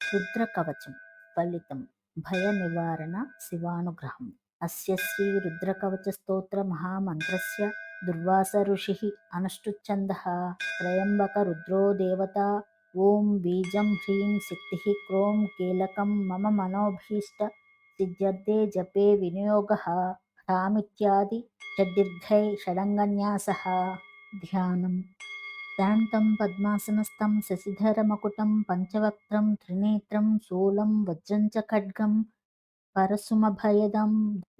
రుద్ర కవచం ఫలితం భయ నివారణ శివానుగ్రహం. అస్య శ్రీ రుద్రకవచ స్తోత్ర మహామంత్రస్య దుర్వాస ఋషి అనుష్ఠుచ్ఛందః త్రయంబక రుద్రో దేవత ఓం బీజం హ్రీం శక్తి క్రోం కీలకం మమ మనోభీష్ట సిద్ధ్యర్థే జపే వినియోగ. ఠామిత్యాది షడ్దీర్ఘై షడంగన్యాస. ధ్యానం. దాంతం పద్మాసనస్థం శశిధరమకుటం పంచవక్త్రం త్రినేత్రం శూలం వజ్రం చ ఖడ్గం పరశుమభయదం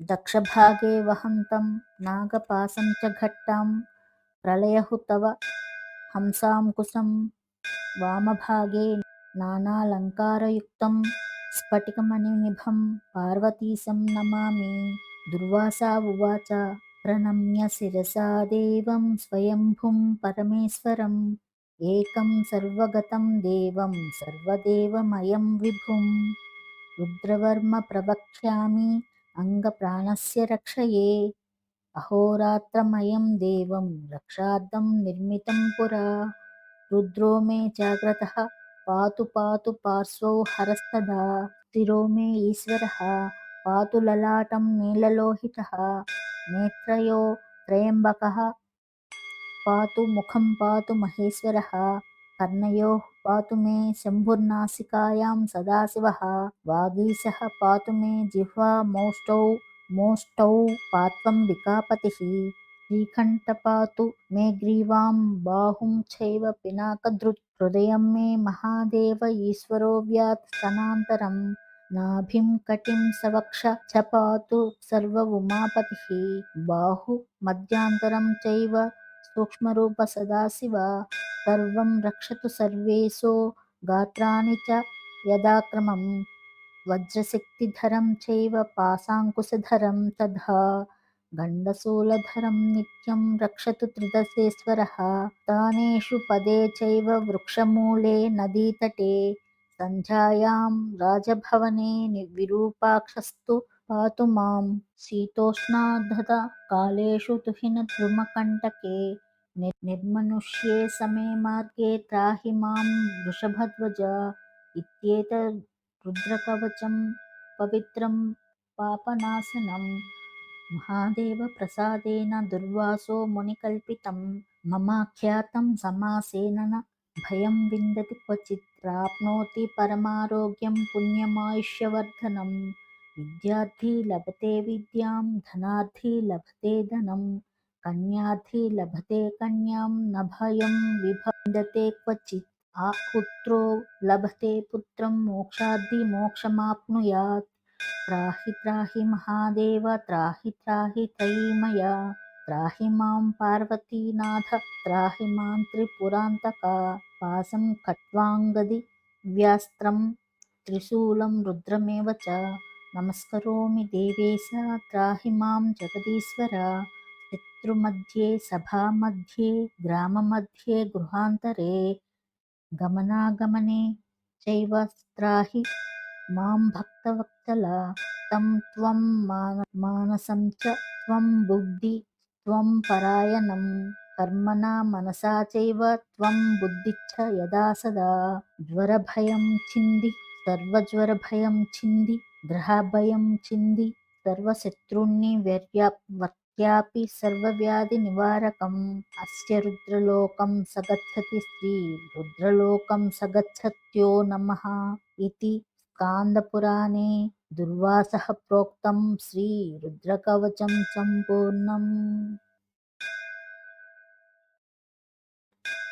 దక్షభాగే వహంతం నాగపాసం చ ఘట్టాం ప్రళయహుతవ హంసాంకుశం వామభాగే నానాలంకారయుక్తం స్ఫటికమణినిభం పార్వతీశం నమామి దుర్వాసా ఉవాచ ప్రణమ్య శిరసా దేవం స్వయంభుం పరమేశ్వరం ఏకం సర్వగతం దేవం సర్వదేవమయం విభుం రుద్రవర్మ ప్రవక్ష్యామి అంగప్రాణస్య రక్షయే అహోరాత్రమయం దేవం రక్షార్థం నిర్మితం పురా రుద్రో మే జాగ్రత్త పాతు పాతు పార్శ్వౌ హరస్తదా స్థిరో మే ఈశ్వర పాతు లలాటం నీలలోహిత నేత్రయో త్రయంబకः పాతు ముఖం పాతు మహేశ్వరः కర్ణయో పాతు మే శంభుర్నాసికాయాం సదాశివः వాగీశः పాతు మే జిహ్వా మోష్టౌ మోష్టౌ పాత్వం వికాపతిः శ్రీకంఠ పాతు మే గ్రీవాం బాహుం చైవ పినాకధృత్ హృదయం మే మహాదేవ ఈశ్వరో వ్యాత్ స్తనాంతరం నాభిం కటిం సవక్ష చపాతు సర్వ ఉమాపతిः బాహు మధ్యాంతరం చైవ సూక్ష్మరూప సదాశివ సర్వం రక్షతు సర్వేశో గాత్రాని చ యదాక్రమం వజ్రశక్తిధరం చైవ పాశాంకుశధరం తథా గండసూలధరం నిత్యం రక్షతు త్రిదశేశ్వరः తానేషు పదే చైవ వృక్షమూలే నదీతటే సంధ్యాయాం రాజభవనే విరూపాక్షస్తు పాతు మాం. శీతోష్ణాధత కాలేషు తుహినద్రుమకంటకే నిర్మనుష్యే సమే మార్గే త్రాహి మాం వృషభధ్వజ ఇత్యేతద్ రుద్రకవచం పవిత్రం పాపనాశనం. మహాదేవ ప్రసాదేన దుర్వాసో మునికల్పితం. भयं विन्दति क्वचित् प्राप्नोति परमारोग्यं पुण्यमायुष्यवर्धनं। विद्यार्थी लभते विद्यां, धनार्थी लभते धनं, कन्यार्थी लभते कन्यां न भयं, विभन्दते क्वचित् आ पुत्रो लभते पुत्रं मोक्षाद्धि मोक्षमाप्नुयात्। त्राहि त्राहि महादेव, त्राहि त्राहि त्रयीमया। త్రాహి మాం పార్వతీనాథ త్రాహి మాం త్రిపురాంతక పాసం ఖట్వాంగది వ్యాస్త్రం త్రిశూలం రుద్రమేవ చ. నమస్కరోమి దేవేశ త్రాహి మాం జగదీశ్వర. పితృమధ్యే సభామధ్యే గ్రామమధ్యే గృహాంతరే. గమనాగమనే చైవ త్రాహి మాం భక్తవక్తల. తం త్వం మాన మానసం చ త్వం బుద్ధి త్వం పరాయణం కర్మణా మనసా చైవ త్వం బుద్ధిచ్చ యదా సదా జ్వరభయం చింది సర్వజ్వరభయం చింది గ్రహభయం చింది సర్వశత్రుణ్ణి వర్త్యాపి సర్వవ్యాధి నివారకం అస్య రుద్రలోకం సగచ్చతి స్త్రీ రుద్రలోకం సగచ్చత్యో నమ ఇది స్కాందపురాణే దుర్వాసः ప్రోక్తం శ్రీ రుద్రకవచం సంపూర్ణం.